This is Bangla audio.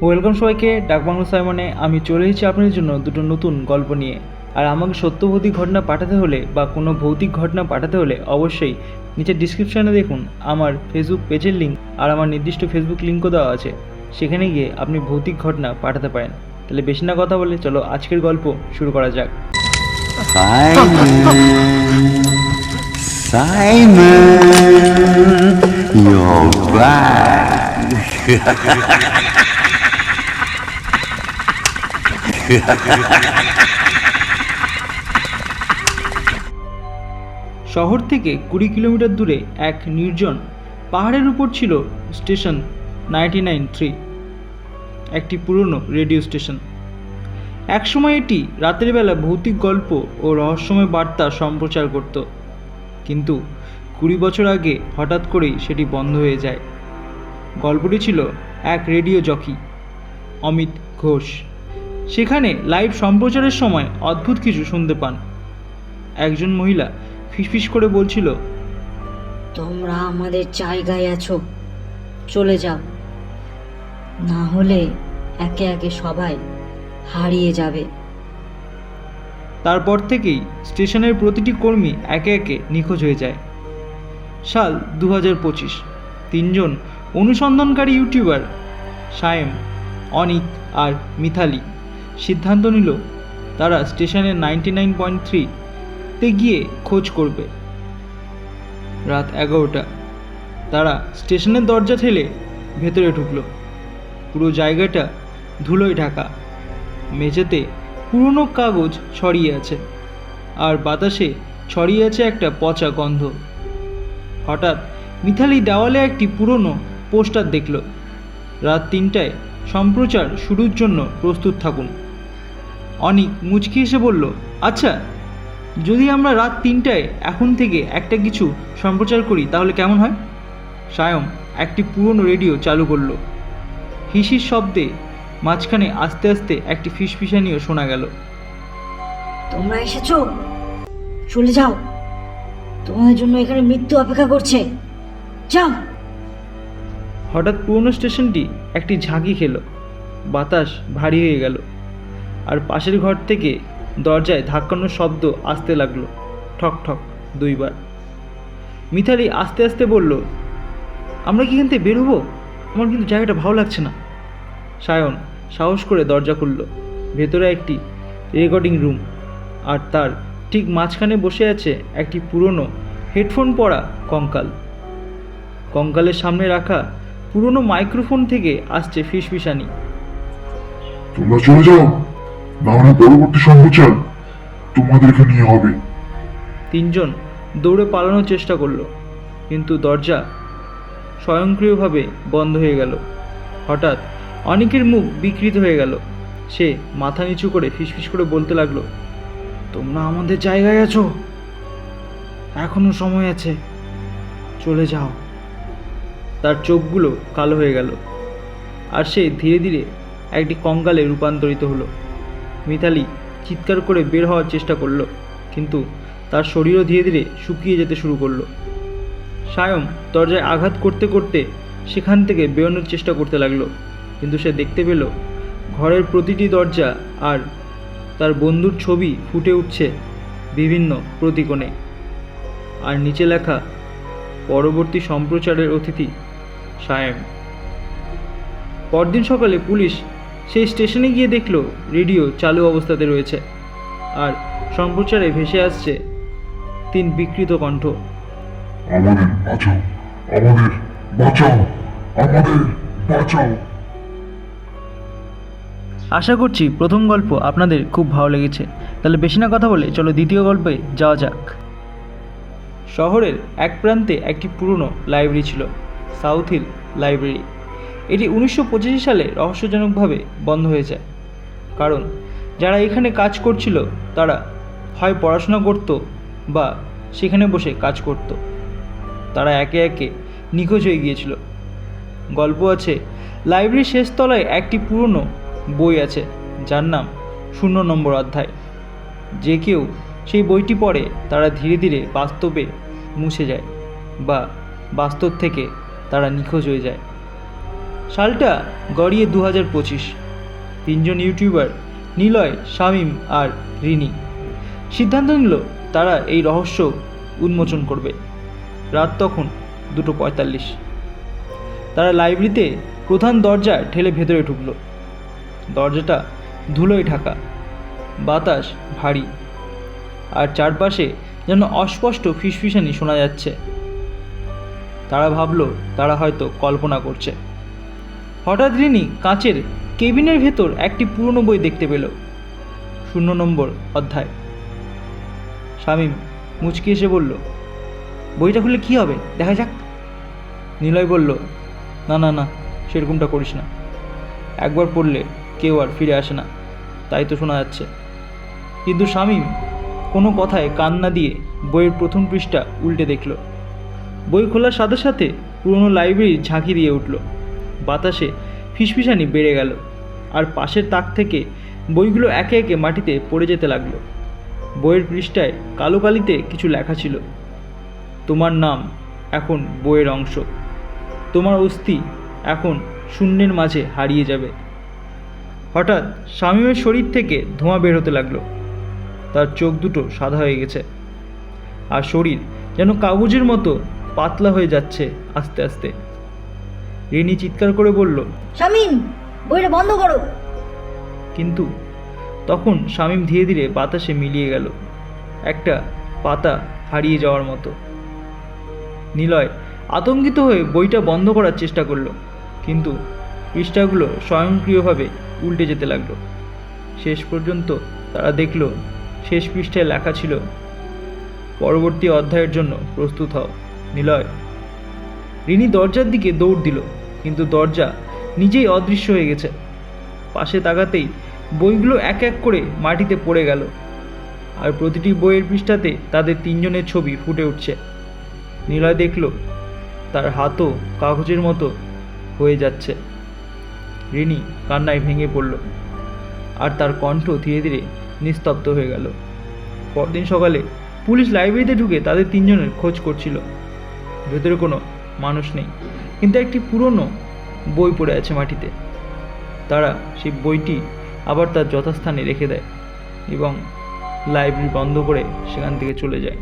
ওয়েলকাম সবাইকে ডাকবাংলো সাইমনে আমি চলে এসেছি আপনাদের জন্য দুটো নতুন গল্প নিয়ে। আর আমাকে সত্য ভৌতিক ঘটনা পাঠাতে হলে বা কোনো ভৌতিক ঘটনা পাঠাতে হলে অবশ্যই নিচের ডিসক্রিপশানে দেখুন আমার ফেসবুক পেজের লিঙ্ক আর আমার নির্দিষ্ট ফেসবুক লিঙ্কও দেওয়া আছে। সেখানে গিয়ে আপনি ভৌতিক ঘটনা পাঠাতে পারেন। তাহলে বেশি না কথা বলে চলো আজকের গল্প শুরু করা যাক। Simon, you're back. শহর থেকে কুড়ি কিলোমিটার দূরে এক নির্জন পাহাড়ের উপর ছিল স্টেশন নাইনটি নাইন থ্রি, একটি পুরনো রেডিও স্টেশন। একসময় এটি রাতের বেলা ভৌতিক গল্প ও রহস্যময় বার্তা সম্প্রচার করত। কিন্তু কুড়ি বছর আগে হঠাৎ করেই সেটি বন্ধ হয়ে যায়। গল্পটি ছিল এক রেডিও জকি, অমিত ঘোষ। সেখানে লাইভ সম্প্রচারের সময় অদ্ভুত কিছু শুনতে পান। একজন মহিলা ফিসফিস করে বলছিল তোমরা আমাদের জায়গায় আছো চলে যাও। না হলে একে একে সবাই হারিয়ে যাবে। তারপর থেকেই স্টেশনের প্রতিটি কর্মী একে একে নিখোঁজ হয়ে যায়। সাল দু হাজার পঁচিশ তিনজন অনুসন্ধানকারী ইউটিউবার সায়েম অনিক আর মিথালি সিদ্ধান্ত নিল, তারা স্টেশনের নাইনটি নাইন পয়েন্ট থ্রিতে গিয়ে খোঁজ করবে। রাত এগারোটা, তারা স্টেশনের দরজা ঠেলে ভেতরে ঢুকলো। পুরো জায়গাটা ধুলোয় ঢাকা, মেঝেতে পুরনো কাগজ ছড়িয়ে আছে আর বাতাসে ছড়িয়ে আছে একটা পচা গন্ধ। হঠাৎ মিথালি দেওয়ালে একটি পুরনো পোস্টার দেখল। রাত তিনটায় সম্প্রচার শুরুর জন্য প্রস্তুত থাকুন। অনিক মুচকি এসে বলল আচ্ছা যদি আমরা রাত তিনটায় এখন থেকে একটা কিছু সম্প্রচার করি তাহলে কেমন হয়? সায়ম একটি পুরনো রেডিও চালু করল। হিসির শব্দে মাঝখানে আস্তে আস্তে একটি ফিসফিসানিও শোনা গেল। তোমরা এসেছ? চলে যাও। তোমাদের জন্য এখানে মৃত্যু অপেক্ষা করছে। যাও। হঠাৎ পুরনো স্টেশনটি একটি ঝাঁকি খেলো। বাতাস ভারী হয়ে গেল। আর পাশের ঘর থেকে দরজায় ধাক্কানোর শব্দ আসতে লাগল। ঠক ঠক, দুইবার। মিথালি আস্তে আস্তে বলল, আমরা কি এখান থেকে বেরোবো আমার কিন্তু জায়গাটা ভালো লাগছে না। সায়ন সাহস করে দরজা খুলল। ভেতরে একটি রেকর্ডিং রুম আর তার ঠিক মাঝখানে বসে আছে একটি পুরনো হেডফোন পরা কঙ্কাল। কঙ্কালের সামনে রাখা পুরনো মাইক্রোফোন থেকে আসছে ফিসফিসানি। তোমরা চলে যাও। না পরবর্তী সম্প্রচার তোমাদেরকে নিয়ে হবে। তিনজন দৌড়ে পালানোর চেষ্টা করল, কিন্তু দরজা স্বয়ংক্রিয়ভাবে বন্ধ হয়ে গেল। হঠাৎ অনেকের মুখ বিকৃত হয়ে গেল। সে মাথা নিচু করে ফিসফিস করে বলতে লাগল, তোমরা আমাদের জায়গায় আছো? এখনও সময় আছে। চলে যাও। তার চোখগুলো কালো হয়ে গেল, আর সে ধীরে ধীরে একটি কঙ্কালে রূপান্তরিত হলো। মিতালি চিৎকার করে বের হওয়ার চেষ্টা করল, কিন্তু তার শরীরও ধীরে ধীরে শুকিয়ে যেতে শুরু করল। সায়ম দরজায় আঘাত করতে করতে সেখান থেকে বেরোনোর চেষ্টা করতে লাগল, কিন্তু সে দেখতে পেল ঘরের প্রতিটি দরজা আর তার বন্ধুর ছবি ফুটে উঠছে বিভিন্ন প্রতিকোণে। আর নিচে লেখা পরবর্তী সম্প্রচারের অতিথি সায়েম। পরদিন সকালে পুলিশ সেই স্টেশনে গিয়ে দেখল রেডিও চালু অবস্থাতে রয়েছে। আর সম্প্রচারে ভেসে আসছে তিন বিকৃত কণ্ঠ। আমাদের বাঁচাও আমাদের বাঁচাও আমাদের বাঁচাও। আশা করছি প্রথম গল্প আপনাদের খুব ভালো লেগেছে। তাহলে বেশি না কথা বলে চলো দ্বিতীয় গল্পে যাওয়া যাক। শহরের এক প্রান্তে একটি পুরনো লাইব্রেরি ছিল সাউথ হিল লাইব্রেরি। এটি উনিশশো পঁচাশি সালে রহস্যজনকভাবে বন্ধ হয়ে যায়। কারণ, যারা এখানে কাজ করছিল, তারা হয় পড়াশোনা করত বা সেখানে বসে কাজ করত। তারা একে একে নিখোঁজ হয়ে গিয়েছিল। গল্প আছে, লাইব্রেরির শেষ তলায় একটি পুরনো বই আছে, যার নাম শূন্য নম্বর অধ্যায়। যে কেউ সেই বইটি পড়ে, তারা ধীরে ধীরে বাস্তবে মুছে যায় বা বাস্তব থেকে তারা নিখোঁজ হয়ে যায়। সালটা গড়িয়ে দু হাজার পঁচিশ। তিনজন ইউটিউবার, নিলয়, শামীম আর রিনি। সিদ্ধান্ত নিল তারা এই রহস্য উন্মোচন করবে। রাত তখন দুটো পঁয়তাল্লিশ। তারা লাইব্রেরিতে প্রধান দরজা ঠেলে ভেতরে ঢুকলো। দরজাটা ধুলোয় ঢাকা। বাতাস ভারী। আর চারপাশে যেন অস্পষ্ট ফিসফিসানি শোনা যাচ্ছে। তারা ভাবল তারা হয়তো কল্পনা করছে। হঠাৎ রিনি কাঁচের কেবিনের ভেতর একটি পুরনো বই দেখতে পেল। শূন্য নম্বর অধ্যায়। শামীম মুচকি এসে বলল, বইটা খুলে কী হবে? দেখা যাক। নিলয় বলল, না না না, সেরকমটা করিস না। একবার পড়লে কেউ আর ফিরে আসে না। তাই তো শোনা যাচ্ছে। কিন্তু শামীম কোনো কথায় কান না দিয়ে বইয়ের প্রথম পৃষ্ঠা উল্টে দেখল। বই খোলার সাথে সাথে পুরনো লাইব্রেরি ঝাঁকি দিয়ে উঠল। বাতাসে ফিসফিসানি বেড়ে গেল আর পাশের তাক থেকে বইগুলো একে একে মাটিতে পড়ে যেতে লাগল। বইয়ের পৃষ্ঠায় কালো কালিতে কিছু লেখা ছিল। তোমার নাম এখন বইয়ের অংশ। তোমার অস্থি এখন শূন্যের মাঝে হারিয়ে যাবে। হঠাৎ শামীমের শরীর থেকে ধোঁয়া বের হতে লাগল। তার চোখ দুটো সাদা হয়ে গেছে। আর শরীর যেন কাগজের মতো পাতলা হয়ে যাচ্ছে আস্তে আস্তে। রিনি চিৎকার করে বলল শামিম বইটা বন্ধ করো। কিন্তু তখন শামীম ধীরে ধীরে বাতাসে মিলিয়ে গেল একটা পাতা হারিয়ে যাওয়ার মতো। নিলয় আতঙ্কিত হয়ে বইটা বন্ধ করার চেষ্টা করল কিন্তু পৃষ্ঠাগুলো স্বয়ংক্রিয়ভাবে উল্টে যেতে লাগল। শেষ পর্যন্ত তারা দেখল শেষ পৃষ্ঠায় লেখা ছিল পরবর্তী অধ্যায়ের জন্য প্রস্তুত হও। নিলয় রিনি দরজার দিকে দৌড় দিল, কিন্তু দরজা নিজেই অদৃশ্য হয়ে গেছে। পাশে তাকাতেই বইগুলো এক এক করে মাটিতে পড়ে গেল, আর প্রতিটি বইয়ের পৃষ্ঠাতে তাদের তিনজনের ছবি ফুটে উঠছে। নিলয় দেখল, তার হাতও কাগজের মতো হয়ে যাচ্ছে। রিনি কান্নায় ভেঙে পড়ল, আর তার কণ্ঠ ধীরে ধীরে নিস্তব্ধ হয়ে গেল। পরদিন সকালে পুলিশ লাইব্রেরিতে ঢুকে তাদের তিনজনের খোঁজ করছিল। ভেতরে কোনো মানুষ নেই। কিন্তু একটি পুরনো বই পড়ে আছে মাটিতে। তারা সেই বইটি আবার তার যথাস্থানে রেখে দেয় এবং লাইব্রেরি বন্ধ করে সেখান থেকে চলে যায়।